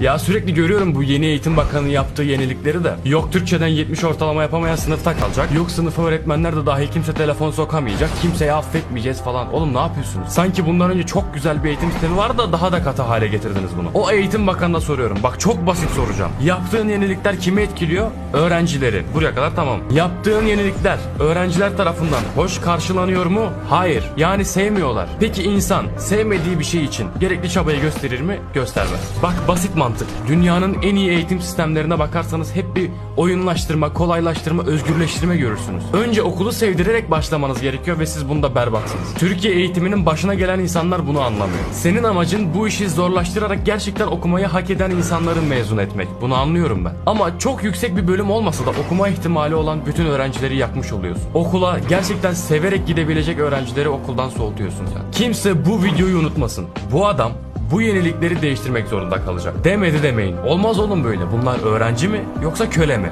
Ya sürekli görüyorum bu yeni eğitim bakanı yaptığı yenilikleri de. Yok Türkçeden 70 ortalama yapamayan sınıfta kalacak. Yok sınıfa öğretmenler de dahil kimse telefon sokamayacak. Kimseyi affetmeyeceğiz falan. Oğlum ne yapıyorsunuz? Sanki bundan önce çok güzel bir eğitim sistemi var da daha da katı hale getirdiniz bunu. O eğitim bakanına soruyorum. Bak çok basit soracağım. Yaptığın yenilikler kimi etkiliyor? Öğrencileri. Buraya kadar tamam. Yaptığın yenilikler öğrenciler tarafından hoş karşılanıyor mu? Hayır. Yani sevmiyorlar. Peki insan sevmediği bir şey için gerekli çabayı gösterir mi? Göstermez. Bak basit mantık. Dünyanın en iyi eğitim sistemlerine bakarsanız hep bir oyunlaştırma, kolaylaştırma, özgürleştirme görürsünüz. Önce okulu sevdirerek başlamanız gerekiyor ve siz bunda berbatsınız. Türkiye eğitiminin başına gelen insanlar bunu anlamıyor. Senin amacın bu işi zorlaştırarak gerçekten okumayı hak eden insanları mezun etmek. Bunu anlıyorum ben. Ama çok yüksek bir bölüm olmasa da okuma ihtimali olan bütün öğrencileri yakmış oluyorsun. Okula gerçekten severek gidebilecek öğrencileri okuldan soğutuyorsun sen. Kimse bu videoyu unutmasın. Bu adam bu yenilikleri değiştirmek zorunda kalacak. Demedi demeyin. Olmaz oğlum böyle. Bunlar öğrenci mi yoksa köle mi?